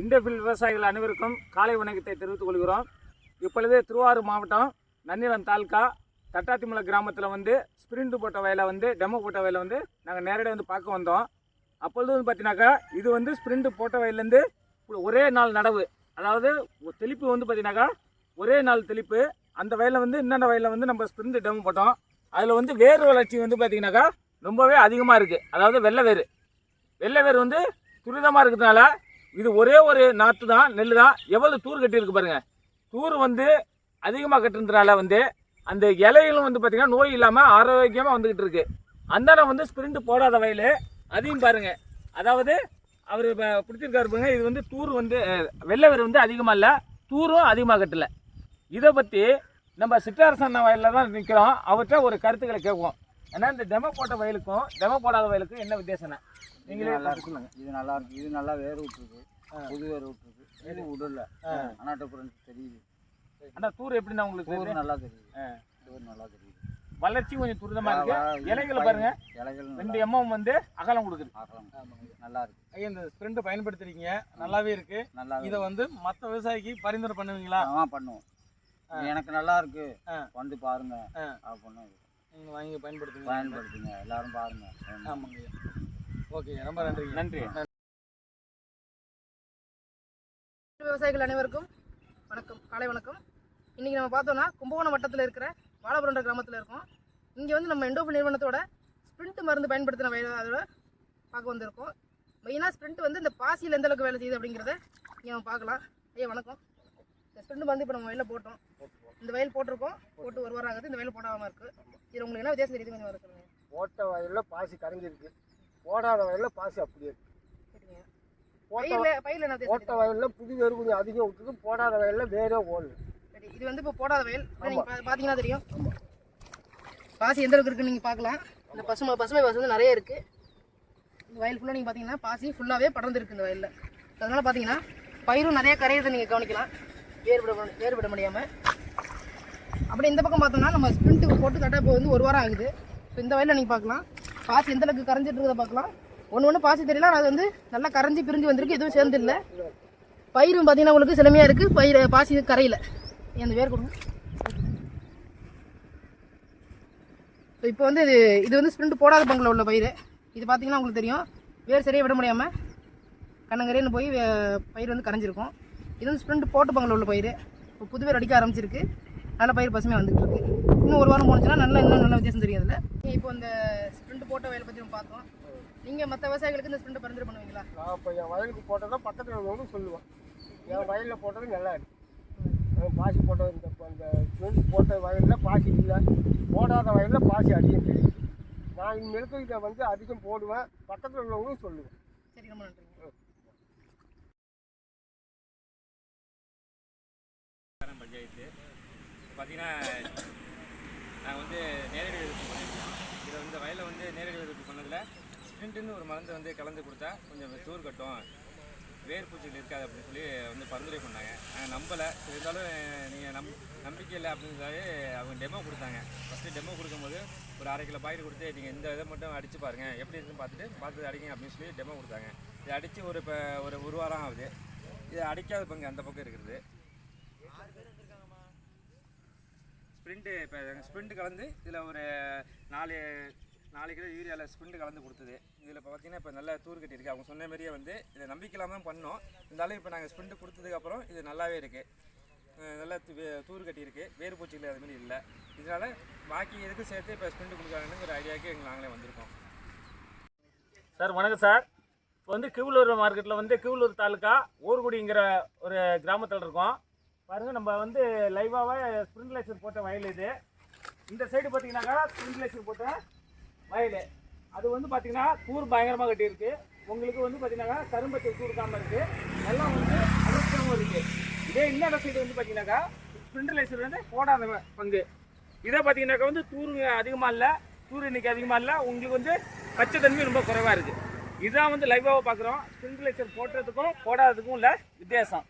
இண்டோஃபில் விவசாயிகள் அனைவருக்கும் காலை வணக்கத்தை தெரிவித்துக் கொள்கிறோம். இப்பொழுது திருவாரூர் மாவட்டம் நன்னிலம் தாலுக்கா தட்டாத்திமலை கிராமத்தில் வந்து ஸ்பிரிண்ட் போட்ட வயலை வந்து டெமோ போட்ட வயலை வந்து நாங்கள் நேரடியாக வந்து பார்க்க வந்தோம். அப்பொழுது வந்து பார்த்தீங்கன்னாக்கா இது வந்து ஸ்பிரிண்ட் போட்ட வயல்லேருந்து ஒரே நாள் நடவு. அதாவது தெளிப்பு வந்து பார்த்தீங்கன்னாக்கா ஒரே நாள் தெளிப்பு. அந்த வயலில் வந்து இன்னென்ன வயலில் வந்து நம்ம ஸ்பிரிண்ட் டெமோ போட்டோம். அதில் வந்து வேர் வளர்ச்சி வந்து பார்த்தீங்கன்னாக்கா ரொம்பவே அதிகமாக இருக்குது அதாவது வெள்ளை வேர். வெள்ளை வேர் வந்து துரிதமாக இருக்கிறதுனால இது ஒரே ஒரு நாற்று தான் நெல் தான். எவ்வளோ தூர் கட்டியிருக்கு பாருங்க. தூர் வந்து அதிகமாக கட்டுறதுனால வந்து அந்த இலைகளும் வந்து பார்த்திங்கன்னா நோய் இல்லாமல் ஆரோக்கியமாக வந்துக்கிட்டு இருக்கு. அந்தான வந்து ஸ்பிரிண்ட் போடாத வயல். அதையும் பாருங்க. அதாவது அவர் இப்போ பிடிச்சிருக்காரு பாருங்க. இது வந்து தூர் வந்து வெள்ளை வேர் வந்து அதிகமாக இல்லை. தூரும் அதிகமாக கட்டலை. இதை பற்றி நம்ம சிற்றரசன் வயலில் தான் நிற்கிறோம் அவர்கிட்ட ஒரு கருத்துக்களை கேட்போம். ஏன்னா இந்த டெமோ போட்ட வயலுக்கும் டெமோ போடாத வயலுக்கும் என்ன வித்தியாசம்னா நீங்களே நல்லா சொல்லுங்க இது நல்லா இருக்கு. இது நல்லா வேர் விட்டுருக்கு. புது வேர் விட்டுருக்கு. இது விடல ஆனால் டிஃபரன்ஸ் தெரியுது. ஆனால் தூர் எப்படின்னா உங்களுக்கு தூர்? நல்லா தெரியுது. தூர் நல்லா தெரியுது. வளர்ச்சி கொஞ்சம் துரிதமாக இருக்கு. இலைகளை பாருங்க. இலைகள் ரெண்டு எம்எம் வந்து அகலம் கொடுக்குது. பார்க்கலாம் நல்லா இருக்கு. ஐயா இந்த ஸ்ப்ரிண்ட் பயன்படுத்துறீங்க. நல்லாவே இருக்கு. நல்லா இதை வந்து மற்ற விவசாயிக்கு பரிந்துரை பண்ணுவீங்களா? ஆ பண்ணுவோம். எனக்கு நல்லா இருக்கு. வந்து பாருங்க. அப்படின்னு நீங்க வாங்கி பயன்படுத்துங்க. பயன்படுத்துங்க. எல்லாரும் பாருங்க. ஆமாங்க ஓகே ரொம்ப நன்றி. நன்றி. விவசாயிகள் அனைவருக்கும் வணக்கம். காலை வணக்கம். இன்றைக்கி நம்ம பார்த்தோன்னா கும்பகோணம் வட்டத்தில் இருக்கிற வாழபுரண்ட கிராமத்தில் இருக்கோம். இங்கே வந்து நம்ம எண்டோஃபில் நிறுவனத்தோட ஸ்ப்ரிண்ட் மருந்து பயன்படுத்தின வயல் அதோட பார்க்க வந்திருக்கோம். மெயினாக ஸ்ப்ரிண்ட் வந்து இந்த பாசியில் எந்த அளவுக்கு வேலை செய்யுது அப்படிங்கிறத இங்கே நம்ம பார்க்கலாம். ஐயா வணக்கம். இந்த ஸ்ப்ரிண்ட் மருந்து இப்போ நம்ம வயலில் போட்டோம். இந்த வயல் போட்டிருக்கோம். போட்டு ஒரு வாரம் ஆகுது. இந்த வயல் போடாமல் இருக்குது இதில் உங்களுக்கு என்ன வித்தியாசம் தெரியுது கொஞ்சம் வர சொல்லுங்கள் போட்ட வயலில் பாசி கரைஞ்சிருக்கு. போடாத வயலில் பாசி அப்படியே இருக்கு. போட்ட? வயலில் புது வேறு கொஞ்சம் அதிகம் விட்டுருக்கு. போடாத வயலில் வேறே சரி இது வந்து இப்போ போடாத வயல். நீங்கள் பார்த்தீங்கன்னா தெரியும். பாசி எந்த அளவுக்கு இருக்குன்னு நீங்கள் பார்க்கலாம் இந்த பசுமை பசுமை பாசி வந்து நிறைய இருக்குது இந்த வயல் ஃபுல்லாக நீங்கள் பார்த்தீங்கன்னா பாசி ஃபுல்லாகவே படர்ந்துருக்கு இந்த வயலில். அதனால் பார்த்தீங்கன்னா பயிரும் நிறைய கரையிறதை நீங்கள் கவனிக்கலாம். வேறுபட வேறுபட முடியாமல் அப்படியே இந்த பக்கம் பார்த்தோம்னா நம்ம ஸ்ப்ரிண்ட்டு போட்டு கரெக்டாக இப்போ வந்து ஒரு வாரம் ஆகுது. ஸோ இந்த வயலில் நீங்கள் பார்க்கலாம். பாசி எந்த அளவுக்கு கரைஞ்சிட்டு இருக்கிறத பார்க்கலாம். ஒன்று ஒன்று பாசி தெரியல அது வந்து நல்லா கரைஞ்சி பிரிஞ்சு வந்திருக்கு எதுவும் சேர்ந்து இல்லை. பயிரும் பார்த்தீங்கன்னா உங்களுக்கு சிலமையாக இருக்குது பயிர் பாசி கரையில். அந்த வேர் கொடுங்க. ஸோ இப்போ வந்து இது இது வந்து ஸ்ப்ரிண்ட் போடாத பங்கில் உள்ள பயிர். இது பார்த்தீங்கன்னா உங்களுக்கு தெரியும். வேர் சரியாக விட முடியாமல் கண்ணங்கரேன்னு போய் பயிர் வந்து கரைஞ்சிருக்கும். இது வந்து ஸ்ப்ரிண்ட் போட்ட பங்கில் உள்ள பயிர். இப்போ புது வேர் அடிக்க ஆரம்பிச்சிருக்கு. நல்ல பயிர் பசுமையாக வந்துட்டு இருக்கு. இன்னும் ஒரு வாரம் போனுச்சுன்னா நல்லா இன்னும் நல்ல வித்தியாசம் தெரியும் அதில் இப்போ இந்த ஸ்ப்ரிண்ட் போட்ட வயலை பற்றி நம்ம பார்த்தோம். நீங்கள் மற்ற விவசாயிகளுக்கு இந்த ஸ்ப்ரிண்ட் பரிந்துரை பண்ணுவீங்களா? நான் இப்போ என் வயலுக்கு போட்டதை பக்கத்தில் உள்ளவங்க சொல்லுவேன் என் வயலில் போட்டது நல்லா இருக்கு. பாசி போட்ட இந்த இந்த ஸ்மெண்ட் போட்ட வயலில் பாசி இல்லை. போடாத வயலில் பாசி அதிகம் தெரியுது நான் இனிமேலுக்கு இதை வந்து அதிகம் போடுவேன். பக்கத்தில் உள்ளவங்களும் சொல்லுவேன் சரி ரொம்ப நன்றி. பஞ்சாயத்து பார்த்தீங்கன்னா நாங்கள் வந்து நேரடி விருப்பம் பண்ணியிருக்கோம். இதை வந்து வயலில் வந்து நேரடி விருப்பம் பண்ணதில் ஸ்ப்ரிண்ட்டுன்னு ஒரு மருந்து வந்து கலந்து கொடுத்தா கொஞ்சம் தூர் கட்டும். வேர் பூச்சிகள் இருக்காது அப்படின்னு சொல்லி வந்து பரிந்துரை பண்ணாங்க. நாங்கள் நம்பலை. இருந்தாலும் நீங்கள் நம் நம்பிக்கை இல்லை அப்படின்னு சொல்லி அவங்க டெமோ கொடுத்தாங்க. ஃபஸ்ட்டு டெமோ கொடுக்கும்போது ஒரு அரை கிலோ பாக்கெட் கொடுத்து நீங்கள் இந்த இதை மட்டும் அடித்து பாருங்கள் எப்படி இருக்குன்னு பார்த்துட்டு பார்த்து அடிங்க அப்படின்னு சொல்லி டெமோ கொடுத்தாங்க. இதை அடித்து ஒரு இப்போ ஒரு ஒரு வாரம் ஆகுது. இதை அடிக்காத பங்கு அந்த பக்கம் இருக்கிறது ஸ்ப்ரிண்ட்டு இப்போ ஸ்ப்ரிண்ட் கலந்து இதில் ஒரு நாலு நாலு கிலோ யூரியாவில் ஸ்ப்ரிண்ட் கலந்து கொடுத்தது. இதில் இப்போ பார்த்தீங்கன்னா இப்போ நல்ல தூர் கட்டியிருக்கு அவங்க சொன்ன மாதிரியே வந்து இதை நம்பிக்கையில்லாம தான் பண்ணோம். இருந்தாலும் இப்போ நாங்கள் ஸ்ப்ரிண்ட் கொடுத்ததுக்கப்புறம் இது நல்லாவே இருக்குது நல்லா தூர் கட்டியிருக்கு வேறு பூச்சிகள் அதுமாரி இல்லை. இதனால் பாக்கி எதுக்கும் சேர்த்து இப்போ ஸ்ப்ரிண்ட் கொடுக்குறாங்கன்னு ஒரு ஐடியாவுக்கு எங்கள் நாங்களே வந்திருக்கோம். சார் வணக்கம் சார். இப்போ வந்து கிவலூர் மார்க்கெட்டில் வந்து கிவலூர் தாலுக்கா ஊர்குடிங்கிற ஒரு கிராமத்தில் இருக்கோம். பாருங்கள் நம்ம வந்து லைவாகவே ஸ்ப்ரிங்க்லைசர் போட்ட வயல் இது. இந்த சைடு பார்த்தீங்கன்னாக்கா ஸ்ப்ரிங்க்லைசர் போட்ட வயல். அது வந்து பார்த்தீங்கன்னா கூர் பயங்கரமாக கட்டியிருக்கு. உங்களுக்கு வந்து பார்த்தீங்கன்னாக்கா கரும்பத்தை தூர்க்காமல் இருக்குது எல்லாம் வந்து அழுத்தமும் இருக்குது இதே இன்னொரு சைடு வந்து பார்த்தீங்கன்னாக்கா ஸ்ப்ரிங்க்லைசர் வந்து போடாத பங்கு. இதை பார்த்தீங்கன்னாக்கா வந்து தூர் அதிகமாக இல்லை தூர் இன்னைக்கு அதிகமாக இல்லை உங்களுக்கு வந்து பச்சை தன்மை ரொம்ப குறைவாக இருக்குது இதான் வந்து லைவாக பார்க்குறோம் ஸ்ப்ரிங்க்லைசர் போடுறதுக்கும் போடாததுக்கும் உள்ள வித்தியாசம்.